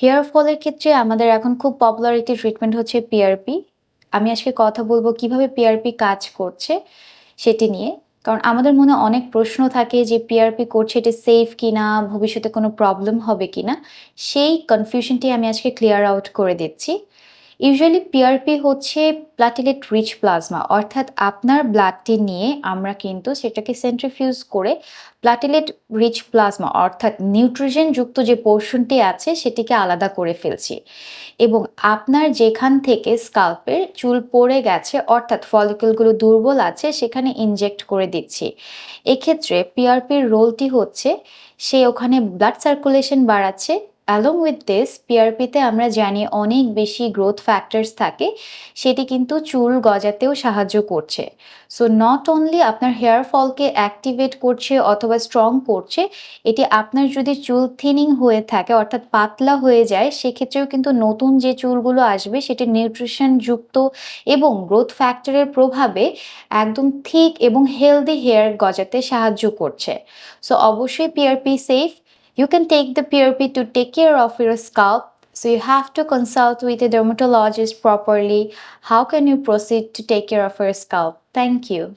Hair ফলের ক্ষেত্রে আমাদের এখন খুব পপুলার একটি ট্রিটমেন্ট হচ্ছে পিআরপি আমি আজকে কথা বলব কীভাবে পিআরপি কাজ করছে সেটি নিয়ে। কারণ আমাদের মনে অনেক প্রশ্ন থাকে যে পিআরপি করছে এটা সেফ কিনা, ভবিষ্যতে কোনো প্রবলেম হবে কিনা। সেই কনফিউশনটি আমি আজকে ক্লিয়ার আউট করে দিচ্ছি। ইউজুয়ালি পিআরপি হচ্ছে প্লাটিলেট রিচ প্লাজমা অর্থাৎ আপনার ব্লাডটি নিয়ে আমরা কিন্তু সেটাকে সেন্ট্রিফিউজ করে প্লাটিলেট রিচ প্লাজমা অর্থাৎ নিউট্রিজেন যুক্ত যে পোর্শনটি আছে সেটিকে আলাদা করে ফেলছি। এবং আপনার যেখান থেকে স্কাল্পের চুল পড়ে গেছে, অর্থাৎ ফলিকলগুলো দুর্বল আছে, সেখানে ইনজেক্ট করে দিচ্ছি। এক্ষেত্রে পিআরপির রোলটি হচ্ছে সে ওখানে ব্লাড সার্কুলেশন বাড়াচ্ছে অ্যালং উইথ দিস পিআরপিতে আমরা জানি অনেক বেশি গ্রোথ ফ্যাক্টরস থাকে, সেটি কিন্তু চুল গজাতেও সাহায্য করছে। সো নট অনলি আপনার হেয়ার ফলকে অ্যাক্টিভেট করছে অথবা স্ট্রং করছে, এটি আপনার যদি চুল থিনিং হয়ে থাকে, অর্থাৎ পাতলা হয়ে যায়, সেক্ষেত্রেও কিন্তু নতুন যে চুলগুলো আসবে, সেটি নিউট্রিশন যুক্ত এবং গ্রোথ ফ্যাক্টরের প্রভাবে একদম থিক এবং হেলদি হেয়ার গজাতে সাহায্য করছে। সো অবশ্যই PRP safe You can take the PRP to take care of your scalp. So you have to consult with a dermatologist properly. How can you proceed to take care of your scalp? Thank you.